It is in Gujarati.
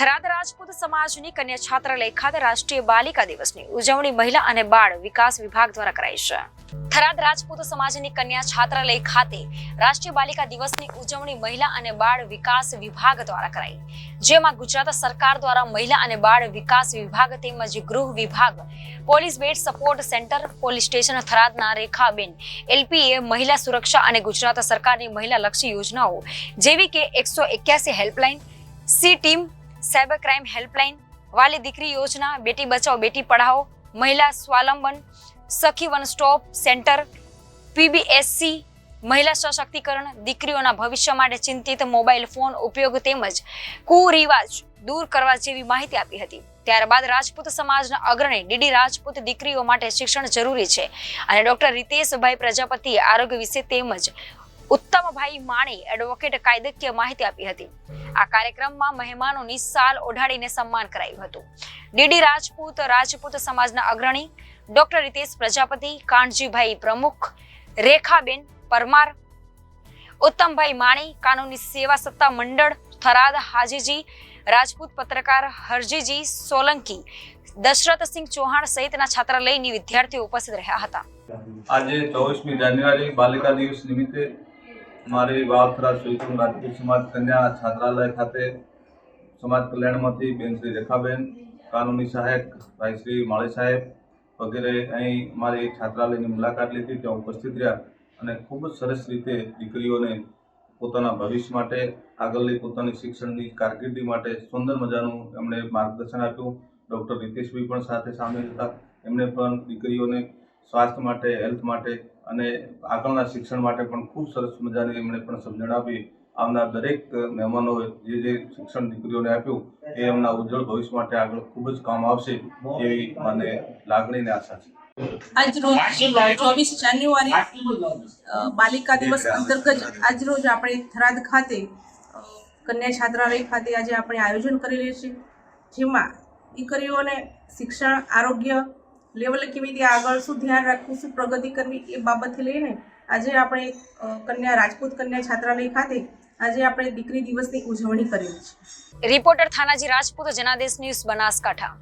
થરાદ રાજપૂત સમાજની કન્યા છાત્રાલય ખાતે રાષ્ટ્રીય બાલિકા દિવસની ઉજવણી મહિલા અને બાળ વિકાસ વિભાગ દ્વારા કરાઈ છે. થરાદ રાજપૂત સમાજની કન્યા છાત્રાલય ખાતે રાષ્ટ્રીય બાલિકા દિવસની ઉજવણી મહિલા અને બાળ વિકાસ વિભાગ દ્વારા કરાઈ. જેમાં ગુજરાત સરકાર દ્વારા મહિલા અને બાળ વિકાસ વિભાગ તેમજ ગૃહ વિભાગ, પોલીસ બેટ સપોર્ટ સેન્ટર, પોલીસ સ્ટેશન થરાદના રેખાબેન, એલપીએ મહિલા સુરક્ષા અને ગુજરાત સરકારની મહિલા લક્ષી યોજનાઓ જેવી કે એકસો એક્યાસી helpline, she team cyber crime helpline, વાલી દીકરી યોજના, બેટી બચાવો, બેટી પઢાઓ, મહિલા સ્વાવલંબન, સખી વન સ્ટોપ સેન્ટર, પીબીએસસી, મહિલા સશક્તિકરણ, દીકરીઓના ભવિષ્ય માટે ચિંતિત મોબાઈલ ફોન ઉપયોગ તેમજ કુરિવાજ દૂર કરવા જેવી માહિતી આપી હતી. ત્યારબાદ રાજપૂત સમાજના અગ્રણી ડીડી રાજપૂત દીકરીઓ માટે શિક્ષણ જરૂરી છે. અને ડોક્ટર રીતેશભાઈ પ્રજાપતિએ આરોગ્ય વિશે તેમજ ઉત્તમભાઈ માણી એડવોકેટ કાયદાકીય માહિતી આપી હતી. આ કાર્યક્રમમાં મહેમાનોની સાલ ઓઢાડીને સન્માન કરાયું હતું. ડીડી રાજપૂત રાજપૂત સમાજના અગ્રણી, ડોક્ટર રીતેશ પ્રજાપતિ, કાનજીભાઈ પ્રમુખ, રેખાબેન પરમાર, ઉત્તમભાઈ માણી, કાનૂની સેવા સત્તા મંડળ, થરાદ હાજીજી, રાજપૂત પત્રકાર હરજીજી સોલંકી દશરથસિંહ ચૌહાણ સહિતના છાત્રાલયની વિદ્યાર્થીઓ ઉપસ્થિત રહ્યા હતા. આજે ચોવીસમી જાન્યુઆરી બાલિકા દિવસ નિમિત્તે મારી વાવથરા સુઈકુમ રાજપૂત સમાજ કન્યા છાત્રાલય ખાતે સમાજ કલ્યાણમાંથી બેન શ્રી રેખાબેન, કાનૂની સહાયક ભાઈ શ્રી માળી સાહેબ વગેરે અહીં મારી છાત્રાલયની મુલાકાત લીધી, ત્યાં ઉપસ્થિત રહ્યા અને ખૂબ જ સરસ રીતે દીકરીઓને પોતાના ભવિષ્ય માટે, આગળની પોતાની શિક્ષણની કારકિર્દી માટે સુંદર મજાનું એમણે માર્ગદર્શન આપ્યું. ડૉક્ટર રીતેશભાઈ પણ સાથે સામેલ હતા. એમણે પણ દીકરીઓને સ્વાસ્થ્ય માટે હેલ્થ માટે અને આગળના શિક્ષણ માટે પણ ખૂબ સરસ મજાની એમણે પણ સમજણ આપી. આવનાર દરેક મહેમાનોએ જે જે શિક્ષણ દીકરીઓને આપ્યું એ એમના ઉજ્જવળ ભવિષ્ય માટે આગળ ખૂબ જ કામ આવશે એવી મને લાગણીને આશા છે. આજરોજ ચોવીસ જાન્યુઆરી બાલિકા દિવસ અંતર્ગત આજરોજ આપણે થરાદ ખાતે કન્યા છાત્રાલય ખાતે આજે આપણે આયોજન કરેલું છે જેમાં દીકરીઓને શિક્ષણ આરોગ્ય લેવલે કેવી રીતે આગળ શું ધ્યાન રાખવું, શું પ્રગતિ કરવી એ બાબતથી લઈને આજે આપણે કન્યા, રાજપૂત કન્યા છાત્રાલય ખાતે આજે આપણે દીકરી દિવસની ઉજવણી કરેલી છે. Reporter Thanaji Rajput, Janadesh news Banaskantha.